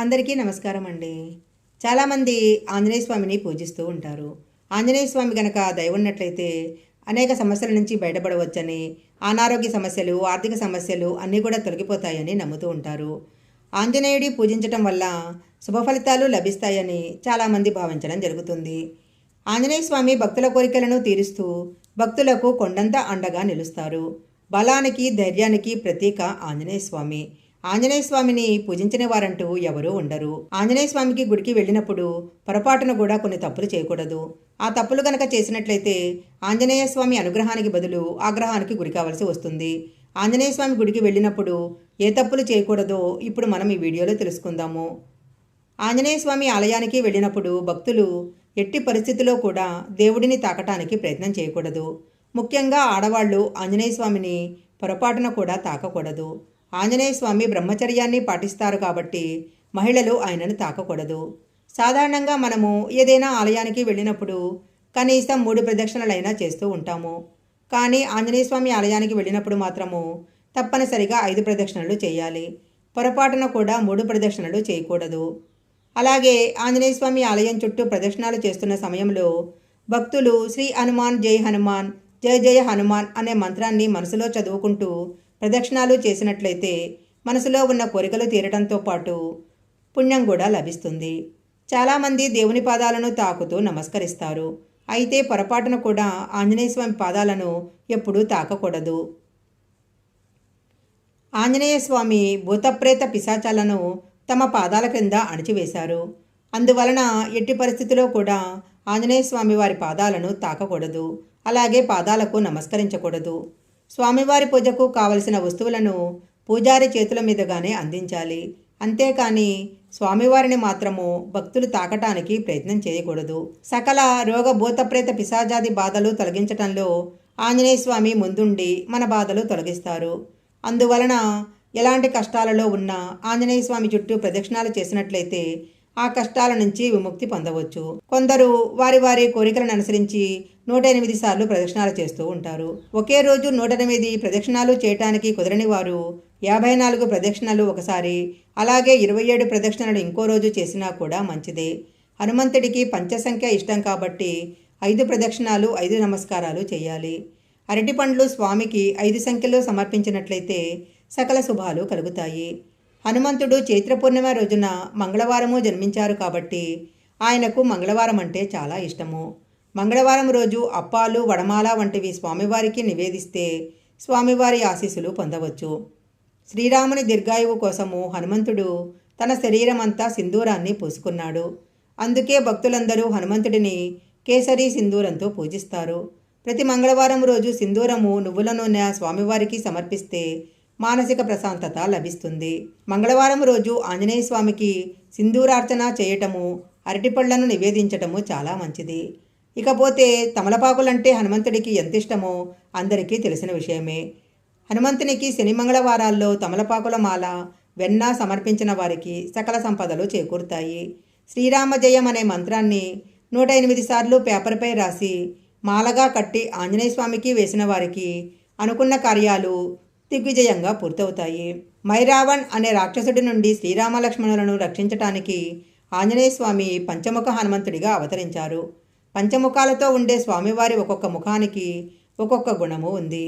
అందరికీ నమస్కారం అండి. చాలామంది ఆంజనేయ స్వామిని పూజిస్తూ ఉంటారు. ఆంజనేయ స్వామి గనక దయ ఉన్నట్లయితే అనేక సమస్యల నుంచి బయటపడవచ్చని అనారోగ్య సమస్యలు ఆర్థిక సమస్యలు అన్నీ కూడా తొలగిపోతాయని నమ్ముతూ ఉంటారు. ఆంజనేయుడి పూజించటం వల్ల శుభ ఫలితాలు లభిస్తాయని చాలామంది భావించడం జరుగుతుంది. ఆంజనేయ స్వామి భక్తుల కోరికలను తీరుస్తూ భక్తులకు కొండంత అండగా నిలుస్తారు. బలానికి ధైర్యానికి ప్రతీక ఆంజనేయ స్వామి. ఆంజనేయ స్వామిని పూజించిన వారంటూ ఎవరూ ఉండరు. ఆంజనేయ స్వామికి గుడికి వెళ్ళినప్పుడు పొరపాటున కూడా కొన్ని తప్పులు చేయకూడదు. ఆ తప్పులు గనక చేసినట్లయితే ఆంజనేయ స్వామి అనుగ్రహానికి బదులు ఆగ్రహానికి గురి కావాల్సి వస్తుంది. ఆంజనేయ స్వామి గుడికి వెళ్ళినప్పుడు ఏ తప్పులు చేయకూడదో ఇప్పుడు మనం ఈ వీడియోలో తెలుసుకుందాము. ఆంజనేయ స్వామి ఆలయానికి వెళ్ళినప్పుడు భక్తులు ఎట్టి పరిస్థితిలో కూడా దేవుడిని తాకటానికి ప్రయత్నం చేయకూడదు. ముఖ్యంగా ఆడవాళ్ళు ఆంజనేయ స్వామిని పొరపాటున కూడా తాకకూడదు. ఆంజనేయ స్వామి బ్రహ్మచర్యాన్ని పాటిస్తారు కాబట్టి మహిళలు ఆయనను తాకకూడదు. సాధారణంగా మనము ఏదైనా ఆలయానికి వెళ్ళినప్పుడు కనీసం మూడు ప్రదక్షిణలైనా చేస్తూ ఉంటాము. కానీ ఆంజనేయ స్వామి ఆలయానికి వెళ్ళినప్పుడు మాత్రము తప్పనిసరిగా ఐదు ప్రదక్షిణలు చేయాలి. పొరపాటున కూడా మూడు ప్రదక్షిణలు చేయకూడదు. అలాగే ఆంజనేయ స్వామి ఆలయం చుట్టూ ప్రదక్షిణాలు చేస్తున్న సమయంలో భక్తులు శ్రీ హనుమాన్ జై హనుమాన్ జయ జయ హనుమాన్ అనే మంత్రాన్ని మనసులో చదువుకుంటూ ప్రదక్షిణాలు చేసినట్లయితే మనసులో ఉన్న కోరికలు తీరడంతో పాటు పుణ్యం కూడా లభిస్తుంది. చాలామంది దేవుని పాదాలను తాకుతూ నమస్కరిస్తారు. అయితే పొరపాటున కూడా ఆంజనేయ స్వామి పాదాలను ఎప్పుడూ తాకకూడదు. ఆంజనేయ స్వామి భూతప్రేత పిశాచాలను తమ పాదాల క్రింద అణిచివేశారు. అందువలన ఎట్టి పరిస్థితిలో కూడా ఆంజనేయ స్వామి వారి పాదాలను తాకకూడదు. అలాగే పాదాలకు నమస్కరించకూడదు. స్వామివారి పూజకు కావలసిన వస్తువులను పూజారి చేతుల మీదుగానే అందించాలి. అంతేకాని స్వామివారిని మాత్రము భక్తులు తాకటానికి ప్రయత్నం చేయకూడదు. సకల రోగ భూతప్రేత పిశాజాది బాధలు తొలగించటంలో ఆంజనేయ స్వామి ముందుండి మన బాధలు తొలగిస్తారు. అందువలన ఎలాంటి కష్టాలలో ఉన్న ఆంజనేయ స్వామి చుట్టూ ప్రదక్షిణాలు చేసినట్లయితే ఆ కష్టాల నుంచి విముక్తి పొందవచ్చు. కొందరు వారి వారి కోరికలను అనుసరించి నూట ఎనిమిది సార్లు ప్రదక్షిణాలు చేస్తూ ఉంటారు. ఒకే రోజు నూట ఎనిమిది ప్రదక్షిణాలు చేయటానికి కుదరని వారు యాభై నాలుగు ప్రదక్షిణలు ఒకసారి అలాగే ఇరవై ఏడు ప్రదక్షిణలు ఇంకో రోజు చేసినా కూడా మంచిదే. హనుమంతుడికి పంచసంఖ్య ఇష్టం కాబట్టి ఐదు ప్రదక్షిణాలు ఐదు నమస్కారాలు చేయాలి. అరటిపండ్లు స్వామికి ఐదు సంఖ్యలో సమర్పించినట్లయితే సకల శుభాలు కలుగుతాయి. హనుమంతుడు చైత్ర పూర్ణిమ రోజున మంగళవారము జన్మించారు కాబట్టి ఆయనకు మంగళవారం అంటే చాలా ఇష్టము. మంగళవారం రోజు అప్పాలు వడమాల వంటివి స్వామివారికి నివేదిస్తే స్వామివారి ఆశీస్సులు పొందవచ్చు. శ్రీరాముని దీర్ఘాయువు కోసము హనుమంతుడు తన శరీరమంతా సింధూరాన్ని పూసుకున్నాడు. అందుకే భక్తులందరూ హనుమంతుడిని కేసరి సింధూరంతో పూజిస్తారు. ప్రతి మంగళవారం రోజు సింధూరము నువ్వుల నూనె స్వామివారికి సమర్పిస్తే మానసిక ప్రశాంతత లభిస్తుంది. మంగళవారం రోజు ఆంజనేయ స్వామికి సింధూరార్చన చేయటము అరటిపళ్ళను నివేదించటము చాలా మంచిది. ఇకపోతే తమలపాకులంటే హనుమంతుడికి ఎంత ఇష్టమో అందరికీ తెలిసిన విషయమే. హనుమంతునికి శని మంగళవారాల్లో తమలపాకుల మాల వెన్న సమర్పించిన వారికి సకల సంపదలు చేకూరుతాయి. శ్రీరామ జయం అనే మంత్రాన్ని నూట ఎనిమిది సార్లు పేపర్పై రాసి మాలగా కట్టి ఆంజనేయ స్వామికి వేసిన వారికి అనుకున్న కార్యాలు దిగ్విజయంగా పూర్తవుతాయి. మైరావణ్ అనే రాక్షసుడి నుండి శ్రీరామలక్ష్మణులను రక్షించటానికి ఆంజనేయ స్వామి పంచముఖ హనుమంతుడిగా అవతరించారు. పంచముఖాలతో ఉండే స్వామివారి ఒక్కొక్క ముఖానికి ఒక్కొక్క గుణము ఉంది.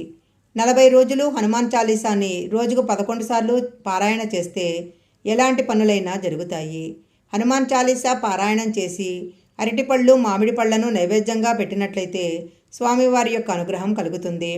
నలభై రోజులు హనుమాన్ చాలీసాని రోజుకు పదకొండు సార్లు పారాయణ చేస్తే ఎలాంటి పనులైనా జరుగుతాయి. హనుమాన్ చాలీసా పారాయణం చేసి అరటిపళ్ళు మామిడి పళ్ళను నైవేద్యంగా పెట్టినట్లయితే స్వామివారి యొక్క అనుగ్రహం కలుగుతుంది.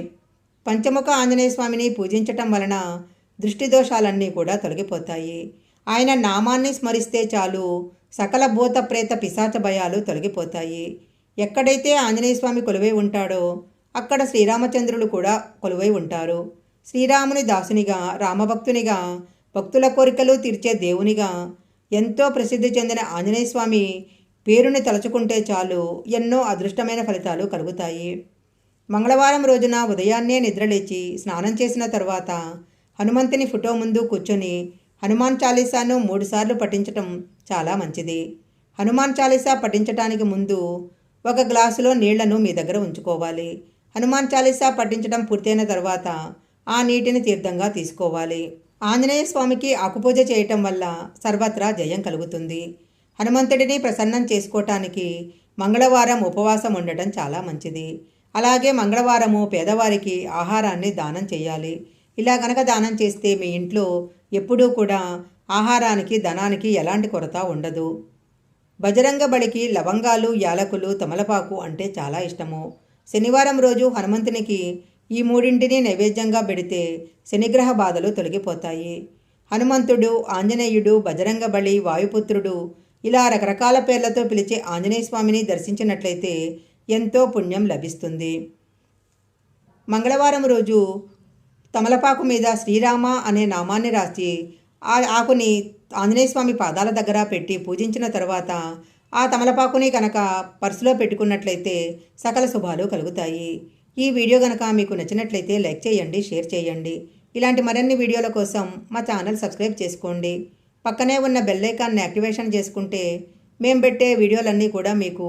పంచముఖ ఆంజనేయ స్వామిని పూజించటం వలన దృష్టి దోషాలన్నీ కూడా తొలగిపోతాయి. ఆయన నామాన్ని స్మరిస్తే చాలు సకల భూత ప్రేత పిశాచ భయాలు తొలగిపోతాయి. ఎక్కడైతే ఆంజనేయ స్వామి కొలువై ఉంటాడో అక్కడ శ్రీరామచంద్రులు కూడా కొలువై ఉంటారు. శ్రీరాముని దాసునిగా రామభక్తునిగా భక్తుల కోరికలు తీర్చే దేవునిగా ఎంతో ప్రసిద్ధి చెందిన ఆంజనేయ స్వామి పేరుని తలుచుకుంటే చాలు ఎన్నో అదృష్టమైన ఫలితాలు కలుగుతాయి. మంగళవారం రోజున ఉదయాన్నే నిద్రలేచి స్నానం చేసిన తర్వాత హనుమంతుని ఫోటో ముందు కూర్చొని హనుమాన్ చాలీసాను మూడుసార్లు పఠించటం చాలా మంచిది. హనుమాన్ చాలీసా పఠించటానికి ముందు ఒక గ్లాసులో నీళ్ళను మీ దగ్గర ఉంచుకోవాలి. హనుమాన్ చాలీసా పఠించడం పూర్తయిన తర్వాత ఆ నీటిని తీర్థంగా తీసుకోవాలి. ఆంజనేయ స్వామికి ఆకుపూజ చేయటం వల్ల సర్వత్రా జయం కలుగుతుంది. హనుమంతుడిని ప్రసన్నం చేసుకోవటానికి మంగళవారం ఉపవాసం ఉండటం చాలా మంచిది. అలాగే మంగళవారము పేదవారికి ఆహారాన్ని దానం చేయాలి. ఇలా కనుక దానం చేస్తే మీ ఇంట్లో ఎప్పుడూ కూడా ఆహారానికి ధనానికి ఎలాంటి కొరత ఉండదు. బజరంగ బలికి లవంగాలు యాలకులు తమలపాకు అంటే చాలా ఇష్టము. శనివారం రోజు హనుమంతునికి ఈ మూడింటిని నైవేద్యంగా పెడితే శనిగ్రహ బాధలు తొలగిపోతాయి. హనుమంతుడు ఆంజనేయుడు బజరంగ బలి వాయుపుత్రుడు ఇలా రకరకాల పేర్లతో పిలిచే ఆంజనేయ స్వామిని దర్శించినట్లయితే ఎంతో పుణ్యం లభిస్తుంది. మంగళవారం రోజు తమలపాకు మీద శ్రీరామ అనే నామాన్ని రాసి ఆ ఆకుని ఆంజనేయ స్వామి పాదాల దగ్గర పెట్టి పూజించిన తర్వాత ఆ తమలపాకుని కనుక పర్సులో పెట్టుకున్నట్లయితే సకల శుభాలు కలుగుతాయి. ఈ వీడియో కనుక మీకు నచ్చినట్లయితే లైక్ చేయండి షేర్ చేయండి. ఇలాంటి మరిన్ని వీడియోల కోసం మా ఛానల్ సబ్స్క్రైబ్ చేసుకోండి. పక్కనే ఉన్న బెల్ ఐకాన్ని యాక్టివేషన్ చేసుకుంటే మేము పెట్టే వీడియోలన్నీ కూడా మీకు